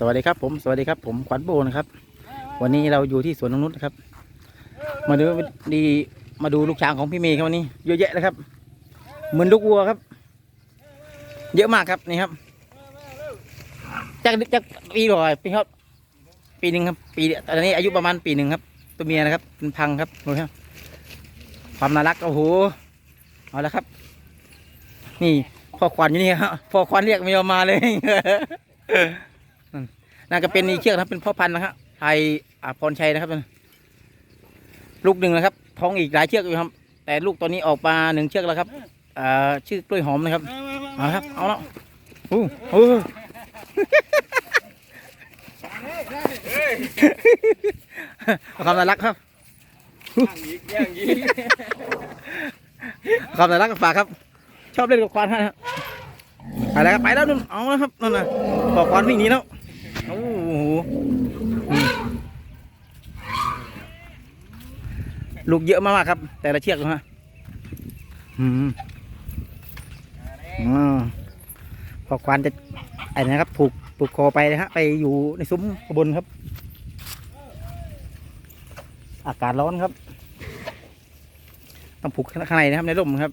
สวัสดีครับผมสวัสดีครับผมขวัญโบนะครับ วันนี้เราอยู่ที่สวนนงนุชนะครับ มาดูดีมาดูลูกช้างของพี่เมย์ครับวันนี้เยอะแยะเลยครับ เหมือนลูกวัวครับ เยอะมากครับนี่ครับจากจากปีกว่าปีครับปีหนึ่งครับ ปีตอนนี้อายุประมาณปีหนึ่งครับ ตัวเมียนะครับเป็นพังครับดูครับ ความน่ารักโอ้โหเอาละครับ นี่พ่อควันอยู่นี่ครับพ่อควันเรียกไม่ยอมมาเลย นั่นน่าจะเป็นอีเชือกนะครับเป็นพ่อพันธุ์นะครับไทยอาพรชัยนะครับ ลูกหนึ่งนะครับ ท้องอีกหลายเชือกอยู่ครับ แต่ลูกตัวนี้ออกมาหนึ่งเชือกแล้วครับอ่าชื่อกล้วยหอมนะครับเอาครับเอาแล้วอู้หูเอาความน่ารักครับย่างยิงความน่ารักกับฝากครับ ชอบเล่นกับควานฮะไปแล้วครับไปแล้วนู่นเอาแล้วครับนั่นน่ะบอกควานวิ่งหนีแล้ว โอ้โหลูกเยอะมากๆครับ แต่ละเชือกนะฮะพอควานจะไอ้นะครับ ผูกผูกคอไปนะฮะ ไปอยู่ในซุ้มขบนครับ อากาศร้อนครับ ต้องผูกข้างในนะครับในร่มครับ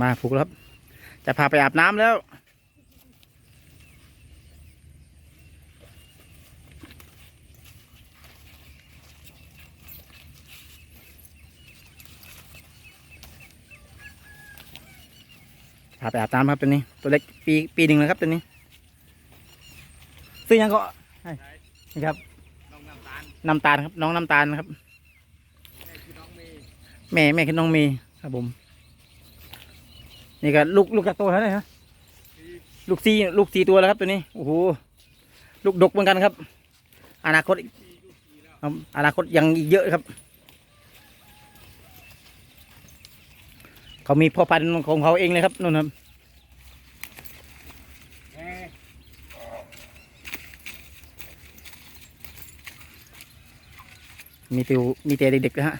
มาผูกแล้วครับ จะพาไปอาบน้ำแล้ว พาไปอาบน้ำครับตัวนี้ ตัวเล็กปีปีหนึ่งแล้วครับตัวนี้ซึ่งยังก็ให้นี่ครับน้ำตาลครับ น้องน้ำตาลนะครับ แม่แม่คือน้องเมย์ครับผม นี่ก็ลูกลูกกระโตแล้วนะฮะลูกซีลูกซีตัวแล้วครับตัวนี้โอ้โหลูกดกเหมือนกันครับ อนาคตอนาคตยังอีกเยอะครับ เขามีพ่อพันธุ์ของเขาเองเลยครับนู่นครับ มีติวมีแต่เด็กๆนะฮะ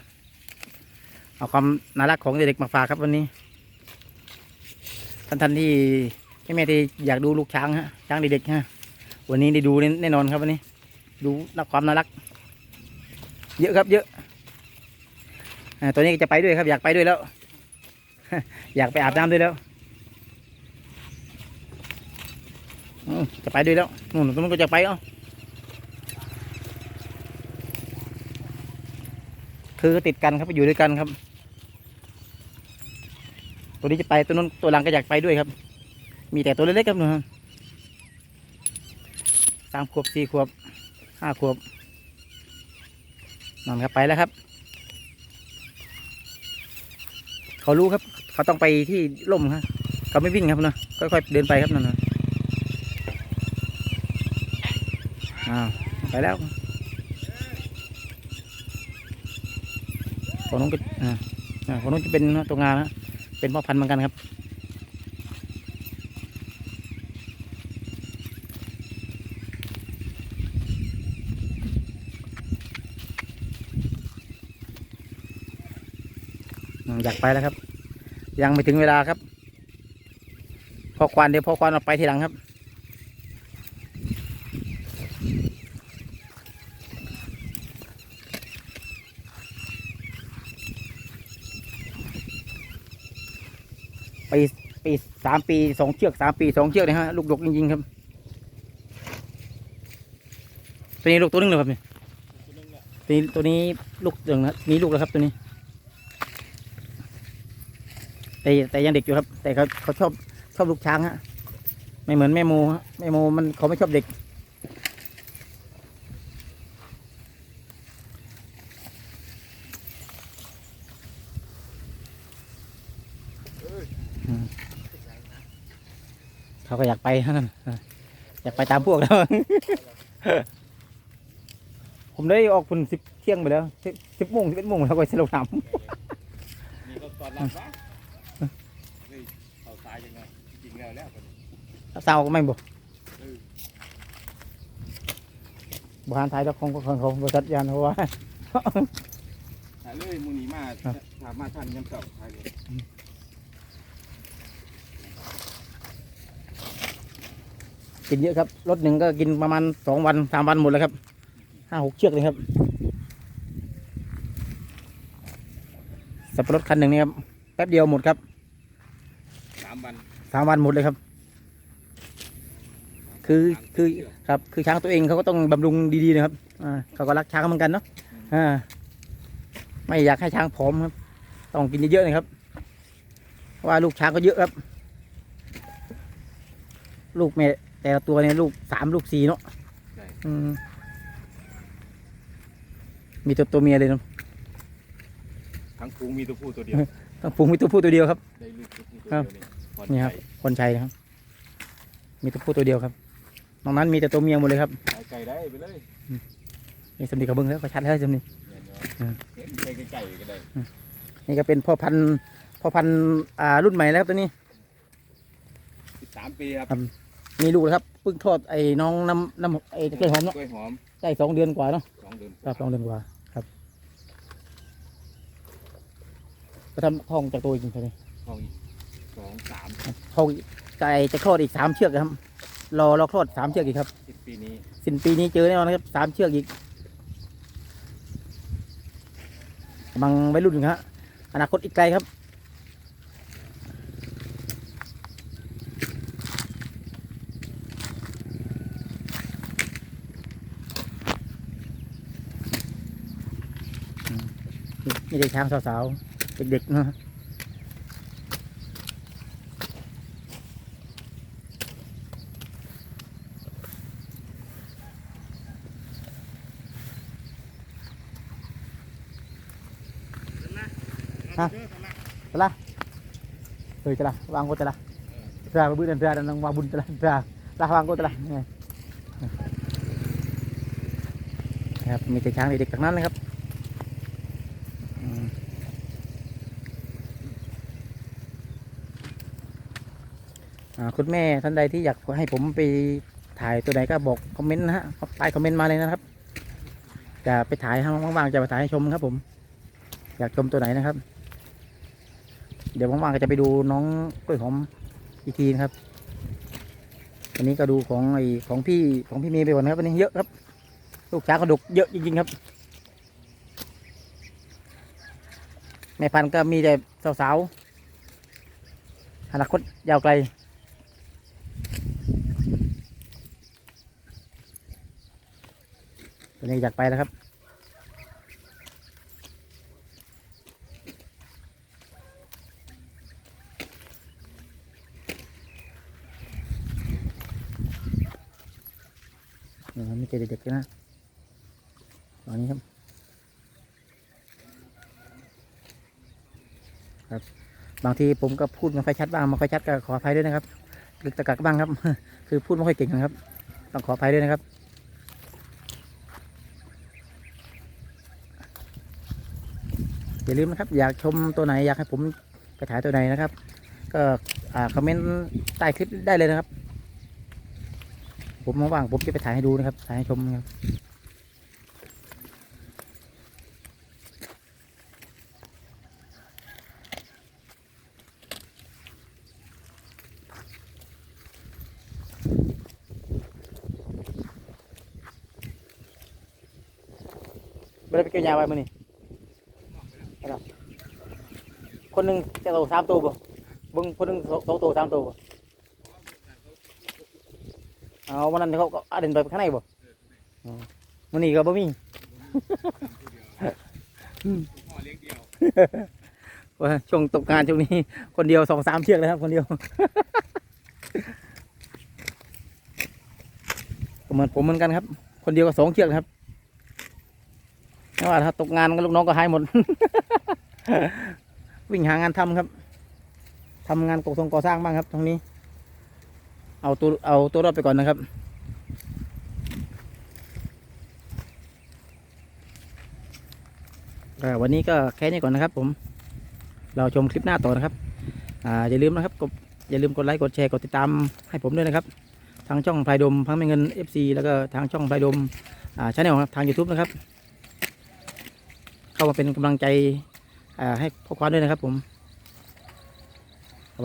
เอาความน่ารักของเด็กๆมาฝากครับวันนี้ ท่านท่านที่แม่แม่ที่อยากดูลูกช้างฮะ ช้างเด็กๆฮะ วันนี้ได้ดูแน่นอนครับวันนี้ ดูนักความน่ารัก เยอะครับเยอะอตัวนี้จะไปด้วยครับ อยากไปด้วยแล้ว อยากไปอาบน้ำด้วยแล้วจะไปด้วยแล้วนู่นตรงนู้นก็จะไปเอ้า คือติดกันครับอยู่ด้วยกันครับ ตัวนี้จะไปตัวนู้นตัวหลังก็อยากไปด้วยครับ มีแต่ตัวเล็กๆครับหนูสามขวบสี่ขวบห้าขวบนั่นครับไปแล้วครับ เขารู้ครับ เขาต้องไปที่ร่มครับเขาไม่วิ่งครับนะค่อยๆเดินไปครับนั่นนะอ้าวไปแล้ว ของน้องก็อ่าอ่าของน้องจะเป็นตัวงานนะเป็นพ่อพันธุ์เหมือนกันครับอยากไปแล้วครับ ยังไม่ถึงเวลาครับพอควานเดี๋ยวพอควานออกไปทีหลังครับ ปีปีสามปีสองเชือกสามปีสองเชือกนะฮะลูกดกจริงๆครับตัวนี้ลูกตัวนึงเลยครับเนี่ยตัวนี้ตัวนี้ลูกเดืองนะมีลูกแล้วครับตัวนี้ แต่แต่ยังเด็กอยู่ครับ แต่เขาเขาชอบชอบลูกช้างฮะไม่เหมือนแม่โมฮะแม่โมมันเขาไม่ชอบเด็ก เขาก็อยากไปฮะนั่นอะอยากไปตามพวกแล้วผมได้ออกพุ่นสิบเที่ยงไปแล้วสิบโมงสิบเอ็ดโมงแล้วก็เสร็จแล้วทนี่ก็ตอนรับนะเฮ้ยเอาตายยังไงจริงแล้วแล้วกันำเศร้าก็ไม่บอกบริหารไทยเจ้าของของเขาบริษัทยานเพราะว่าถ่ายเลยมูนีมาครับถามมาท่านยังเก่าถ่ายเลย ปี กินเยอะครับรถหนึ่งก็กินประมาณสองวันสามวันหมดแล้วครับห้าหกเชือกเลยครับ สับปะรดคันหนึ่งนี่ครับแป๊บเดียวหมดครับสามวันสามวันหมดเลยครับ คือคือครับคือช้างตัวเองเขาก็ต้องบำรุงดีๆนะครับอ่าเขาก็รักช้างเหมือนกันเนาะอ่าไม่อยากให้ช้างผอมครับ ต้องกินเยอะๆนะครับเพราะว่าลูกช้างก็เยอะครับ ลูกแม่ แต่ละตัวเนี่ยลูกสามลูกสี่เนาะใช่ อืมมีตัวตัวเมียเลยเนาะทั้งฟูงมีตัวผู้ตัวเดียว ต้องฝูงมีตัวผู้ตัวเดียวครับ ได้ลูกตัวผู้ตัวครับเดียวนี่พอนี่ครับใจคนชัยนะครับ มีตัวผู้ตัวเดียวครับนอกนั้นมีแต่ตัวเมียหมดเลยครับขายไก่ได้ไปเลยนี่สำนีกับเบิ้งแล้วก็ชัดแล้วสำนีเนี่ยเนาะอืม เห็นไก่ไก่ก็ได้นี่ก็เป็นพ่อพันธุ์พ่อพันธุ์อ่ารุ่นใหม่แล้วครับตัวนี้ สิบสามปีครับ มีลูกแล้วครับเพิ่งทอดไอ้น้องน้ำน้ำไอ้กล้วยหอมเนาะกล้วยหอมได้สองเดือนกว่าเนาะสองเดือนครับสองเดือนกว่าครับก็ทำท้องจากตัวจริงใช่ไหมทองอีกสองสามท้องไก่จะคลอดอีกสามเชือกครับรอรอคลอดสามเชือกอีกครับสิบปีนี้สิ้นปีนี้เจอแน่นอนนะครับสามเชือกอีกกำลังวัยรุ่นครับอนาคตอีกไกลครับ ไม่ได้ช้างสาวๆเด็กๆนะจะละเฮ้ยจะละวางก็จะละจะละบื้อเดินจะละนังวางบุญจะละจะละวางก็จะละเนี่ยครับมีแต่ช้างเด็กๆทั้งนั้นเลยครับอืมอ่า คุณแม่ท่านใดที่อยากให้ผมไปถ่ายตัวไหนก็บอกคอมเมนต์นะฮะใต้คอมเมนต์มาเลยนะครับ จะไปถ่ายให้างว่างๆจะไปถ่ายให้ชมครับผม อยากชมตัวไหนนะครับ เดี๋ยวว่างๆก็จะไปดูน้องกล้วยหอมอีกทีนะครับวันนี้ก็ดูของไอของพี่ของพี่เมย์ไปก่อนนะครับวันนี้เยอะครับ ลูกช้างกระดุกเยอะจริงๆครับแม่พันธุ์ก็มีแต่สาวๆอนาคตยาวไกล ตัวนี้อยากไปแล้วครับ เดี๋ยวมีแต่เด็กๆนะตอนนี้ครับ ครับ บางทีผมก็พูดไม่ค่อยชัดบ้างไม่ค่อยชัดก็ขออภัยด้วยนะครับ ลึกตะกักบ้างครับ คือพูดไม่ค่อยเก่งนะครับ ต้องขออภัยด้วยนะครับ อย่าลืมนะครับ อยากชมตัวไหนอยากให้ผมไปถ่ายตัวไหนนะครับ ก็คอมเมนต์ใต้คลิปได้เลยนะครับ ผมว่างผมจะไปถ่ายให้ดูนะครับถ่ายให้ชมครับไม่ได้ไปเกี่ยวยาไว้มื่อนี่ ครับคนหนึ่งจะโตสามตัวบ่บึงคนหนึ่งสองตัวสามตัวบ่เอาวันนั้นเขาก็อาเดินไปข้างในบ่อ๋มันนี่ก็บ่มีพ่อเลี้ยงเดียวว่าช่วงตกงานช่วงนี้ คนเดียวสองสามเชือกเลยครับ คนเดียวเหมือนผมเหมือนกันครับ คนเดียวก็สองเชือกครับ ว่าถ้าตกงานก็ลูกน้องก็หายหมด วิ่งหางานทำครับทำงานก่อสร้างก่อสร้างบ้างครับ ตรงนี้ เอาตัวเอาตัวรอดไปก่อนนะครับวันนี้ก็แค่นี้ก่อนนะครับ ผม เราชมคลิปหน้าต่อนะครับ อ่าอย่าลืมนะครับกดอย่าลืมกดไลค์กดแชร์กดติดตามให้ผมด้วยนะครับทางช่องพายดมพังไม่เงิน FC แล้วก็ทางช่องพายดมอ่าชาแนลทาง YouTube นะครับ เข้ามาเป็นกำลังใจให้พ่อควานด้วยนะครับ ผม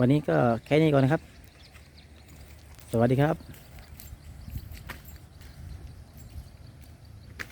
วันนี้ก็แค่นี้ก่อนนะครับ สวัสดีครับ